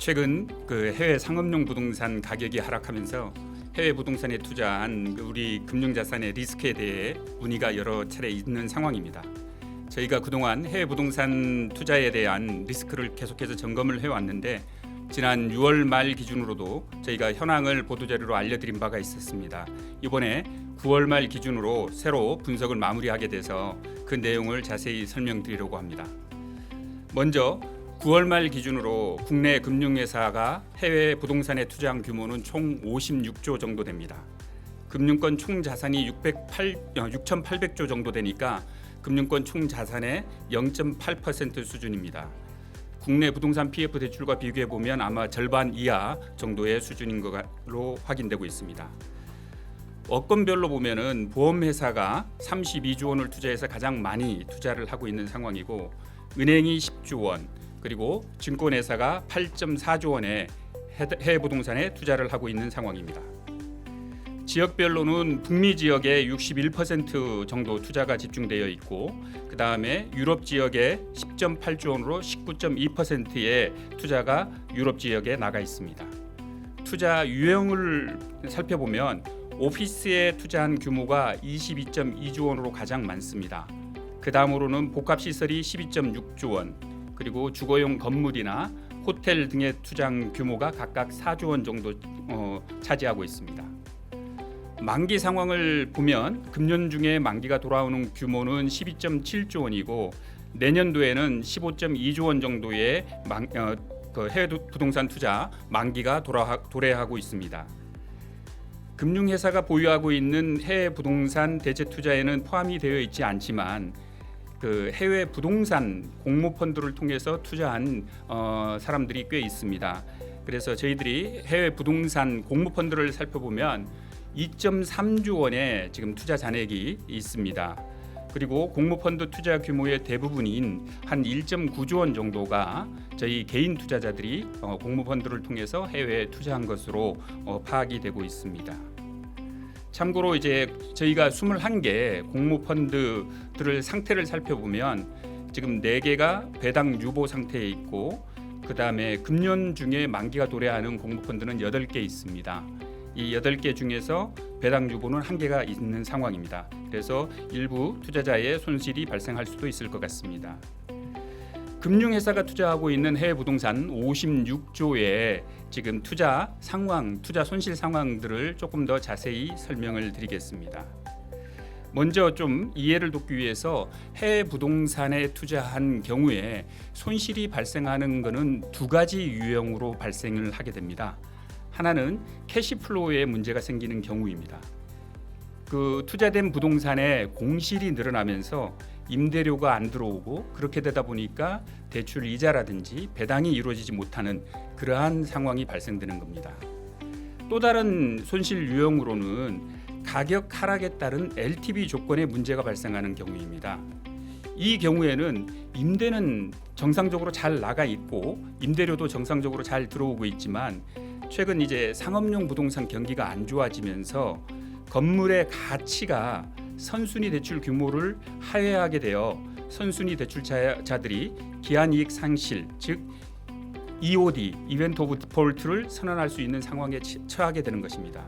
최근 그 해외 상업용 부동산 가격이 하락하면서 해외 부동산에 투자한 그 우리 금융자산의 리스크에 대해 문의가 여러 차례 있는 상황입니다. 저희가 그동안 해외 부동산 투자에 대한 리스크를 계속해서 점검을 해왔는데 지난 6월 말 기준으로도 저희가 현황을 보도자료로 알려드린 바가 있었습니다. 이번에 9월 말 기준으로 새로 분석을 마무리하게 돼서 그 내용을 자세히 설명드리려고 합니다. 먼저 9월 말 기준으로 국내 금융회사가 해외 부동산에 투자한 규모는 총 56조 정도 됩니다. 금융권 총 자산이 608, 어, 6,800조 정도 되니까 금융권 총 자산의 0.8% 수준입니다. 국내 부동산 PF 대출과 비교해 보면 아마 절반 이하 정도의 수준인 것으로 확인되고 있습니다. 업건별로 보면은 보험 회사가 32조 원을 투자해서 가장 많이 투자를 하고 있는 상황이고 은행이 10조 원 그리고 증권 회사가 8.4조 원의 해- 해외 부동산에 투자를 하고 있는 상황입니다. 지역별로는 북미 지역에 61% 정도 투자가 집중되어 있고 그 다음에 유럽 지역에 10.8조 원으로 19.2%의 투자가 유럽 지역에 나가 있습니다. 투자 유형을 살펴보면 오피스에 투자한 규모가 22.2조 원으로 가장 많습니다. 그 다음으로는 복합 시설이 12.6조 원, 그리고 주거용 건물이나 호텔 등의 투자한 규모가 각각 4조 원 정도 어, 차지하고 있습니다. 만기 상황을 보면 금년 중에 만기가 돌아오는 규모는 12.7조 원이고 내년도에는 15.2조 원 정도의 만, 어, 그 해외 두- 부동산 투자 만기가 돌아, 도래하고 있습니다. 금융회사가 보유하고 있는 해외 부동산 대체 투자에는 포함이 되어 있지 않지만 그 해외 부동산 공모 펀드를 통해서 투자한 어, 사람들이 꽤 있습니다. 그래서 저희들이 해외 부동산 공모 펀드를 살펴보면 2.3조 원의 지금 투자 잔액이 있습니다. 그리고 공모펀드 투자 규모의 대부분인 한 1.9조 원 정도가 저희 개인 투자자들이 어, 공모펀드를 통해서 해외에 투자한 것으로 어, 파악이 되고 있습니다. 참고로 이제 저희가 21개 공모 펀드들을 상태를 살펴보면 지금 4개가 배당 유보 상태에 있고 그 다음에 금년 중에 만기가 도래하는 공모 펀드는 8개 있습니다. 이 8개 중에서 배당 유보는 한 개가 있는 상황입니다. 그래서 일부 투자자의 손실이 발생할 수도 있을 것 같습니다. 금융회사가 투자하고 있는 해외 부동산 56조의 지금 투자 상황, 투자 손실 상황들을 조금 더 자세히 설명을 드리겠습니다. 먼저 좀 이해를 돕기 위해서 해외 부동산에 투자한 경우에 손실이 발생하는 것은 두 가지 유형으로 발생을 하게 됩니다. 하나는 캐시플로우에 문제가 생기는 경우입니다. 그 투자된 부동산의 공실이 늘어나면서 임대료가 안 들어오고 그렇게 되다 보니까 대출 이자라든지 배당이 이루어지지 못하는 그러한 상황이 발생되는 겁니다. 또 다른 손실 유형으로는 가격 하락에 따른 LTV 조건에 문제가 발생하는 경우입니다. 이 경우에는 임대는 정상적으로 잘 나가 있고 임대료도 정상적으로 잘 들어오고 있지만 최근 이제 상업용 부동산 경기가 안 좋아지면서 건물의 가치가 선순위 대출 규모를 하회하게 되어 선순위 대출자들이 기한이익 상실 즉 EOD (Event of Default를 선언할 수 있는 상황에 처- 처하게 되는 것입니다.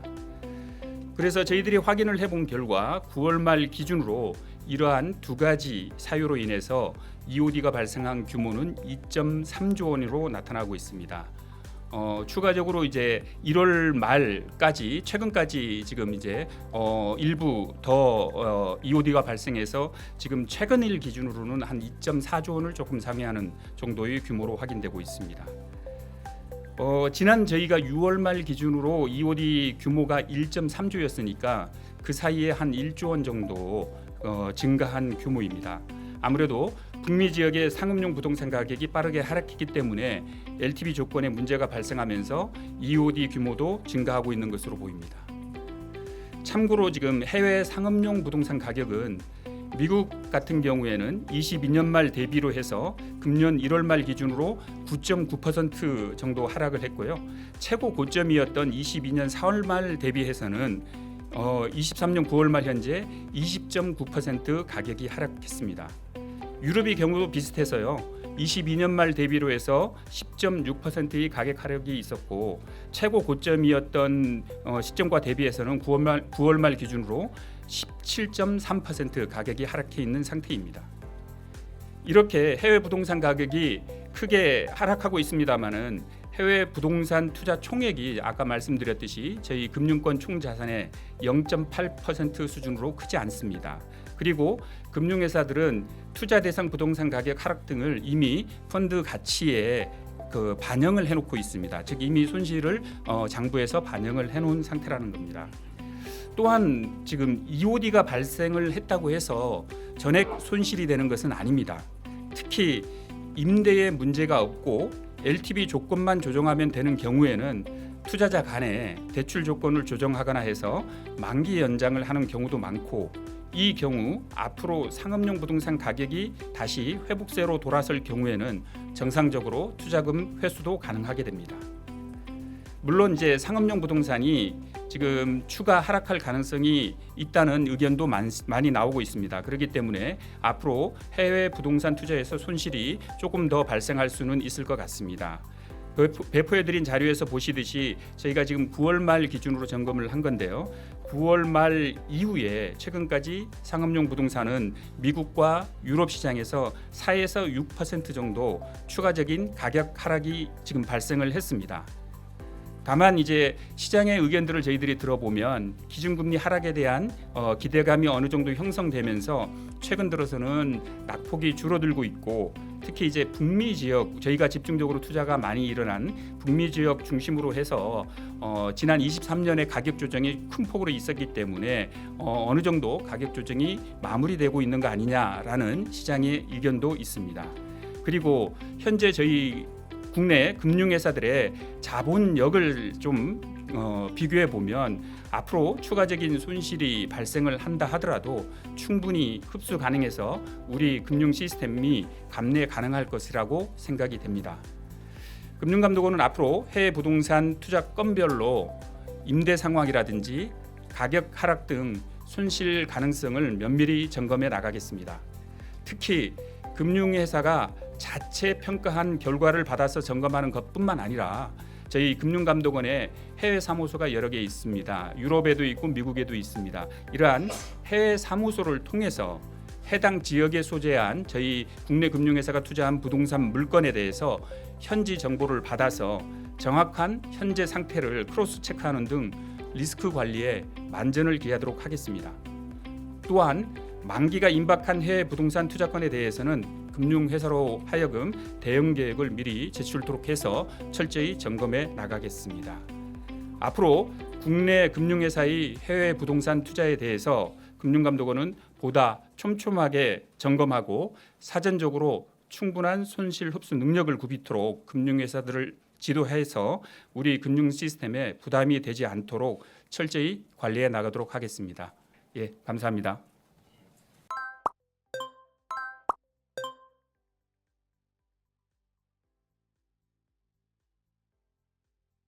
그래서 저희들이 확인을 해본 결과 9월 말 기준으로 이러한 두 가지 사유로 인해서 EOD가 발생한 규모는 2.3조 원으로 나타나고 있습니다. 어, 추가적으로 이제 1월 말까지 최근까지 지금 이제 어, 일부 더 어, EOD가 발생해서 지금 최근 일 기준으로는 한 2.4조 원을 조금 상회하는 정도의 규모로 확인되고 있습니다. 어, 지난 저희가 6월 말 기준으로 EOD 규모가 1.3조였으니까 그 사이에 한 1조 원 정도 어, 증가한 규모입니다. 아무래도 북미 지역의 상업용 부동산 가격이 빠르게 하락했기 때문에 LTV 조건에 문제가 발생하면서 EOD 규모도 증가하고 있는 것으로 보입니다. 참고로 지금 해외 상업용 부동산 가격은 미국 같은 경우에는 22년 말 대비로 해서 금년 1월 말 기준으로 9.9% 정도 하락을 했고요. 최고 고점이었던 22년 4월 말 대비해서는 어, 23년 9월 말 현재 20.9% 가격이 하락했습니다. 유럽의 경우도 비슷해서요. 22년 말 대비로 해서 10.6%의 가격 하락이 있었고 최고 고점이었던 어, 시점과 대비해서는 9월 말 9월 말 기준으로 17.3% 가격이 하락해 있는 상태입니다. 이렇게 해외 부동산 가격이 크게 하락하고 있습니다만은 해외 부동산 투자 총액이 아까 말씀드렸듯이 저희 금융권 총 자산의 0.8% 수준으로 크지 않습니다. 그리고 금융회사들은 투자 대상 부동산 가격 하락 등을 이미 펀드 가치에 그 반영을 해놓고 있습니다. 즉 이미 손실을 어, 장부에서 반영을 해놓은 상태라는 겁니다. 또한 지금 EOD가 발생을 했다고 해서 전액 손실이 되는 것은 아닙니다. 특히 임대에 문제가 없고 LTV 조건만 조정하면 되는 경우에는 투자자 간에 대출 조건을 조정하거나 해서 만기 연장을 하는 경우도 많고 이 경우 앞으로 상업용 부동산 가격이 다시 회복세로 돌아설 경우에는 정상적으로 투자금 회수도 가능하게 됩니다. 물론 이제 상업용 부동산이 지금 추가 하락할 가능성이 있다는 의견도 많, 많이 나오고 있습니다. 그렇기 때문에 앞으로 해외 부동산 투자에서 손실이 조금 더 발생할 수는 있을 것 같습니다. 배포- 배포해드린 자료에서 보시듯이 저희가 지금 9월 말 기준으로 점검을 한 건데요. 9월 말 이후에 최근까지 상업용 부동산은 미국과 유럽 시장에서 4에서 6% 정도 추가적인 가격 하락이 지금 발생을 했습니다. 다만 이제 시장의 의견들을 저희들이 들어보면 기준금리 하락에 대한 어, 기대감이 어느 정도 형성되면서 최근 들어서는 낙폭이 줄어들고 있고 특히 이제 북미 지역 저희가 집중적으로 투자가 많이 일어난 북미 지역 중심으로 해서 어, 지난 23년에 가격 조정이 큰 폭으로 있었기 때문에 어, 어느 정도 가격 조정이 마무리되고 있는 거 아니냐라는 시장의 의견도 있습니다. 그리고 현재 저희 국내 금융회사들의 자본력을 좀 어, 비교해 보면 앞으로 추가적인 손실이 발생을 한다 하더라도 충분히 흡수 가능해서 우리 금융 시스템이 감내 가능할 것이라고 생각이 됩니다. 금융감독원은 앞으로 해외 부동산 투자 건별로 임대 상황이라든지 가격 하락 등 손실 가능성을 면밀히 점검해 나가겠습니다. 특히 금융회사가 자체 평가한 결과를 받아서 점검하는 것뿐만 아니라 저희 금융감독원에 해외 사무소가 여러 개 있습니다. 유럽에도 있고 미국에도 있습니다. 이러한 해외 사무소를 통해서 해당 지역에 소재한 저희 국내 금융회사가 투자한 부동산 물건에 대해서 현지 정보를 받아서 정확한 현재 상태를 크로스 체크하는 등 리스크 관리에 만전을 기하도록 하겠습니다. 또한 만기가 임박한 해외 부동산 투자권에 대해서는 금융회사로 하여금 대응 계획을 미리 제출토록 해서 철저히 점검해 나가겠습니다. 앞으로 국내 금융회사의 해외 부동산 투자에 대해서 금융감독원은 보다 촘촘하게 점검하고 사전적으로 충분한 손실 흡수 능력을 구비토록 금융회사들을 지도해서 우리 금융 시스템에 부담이 되지 않도록 철저히 관리해 나가도록 하겠습니다. 예, 감사합니다.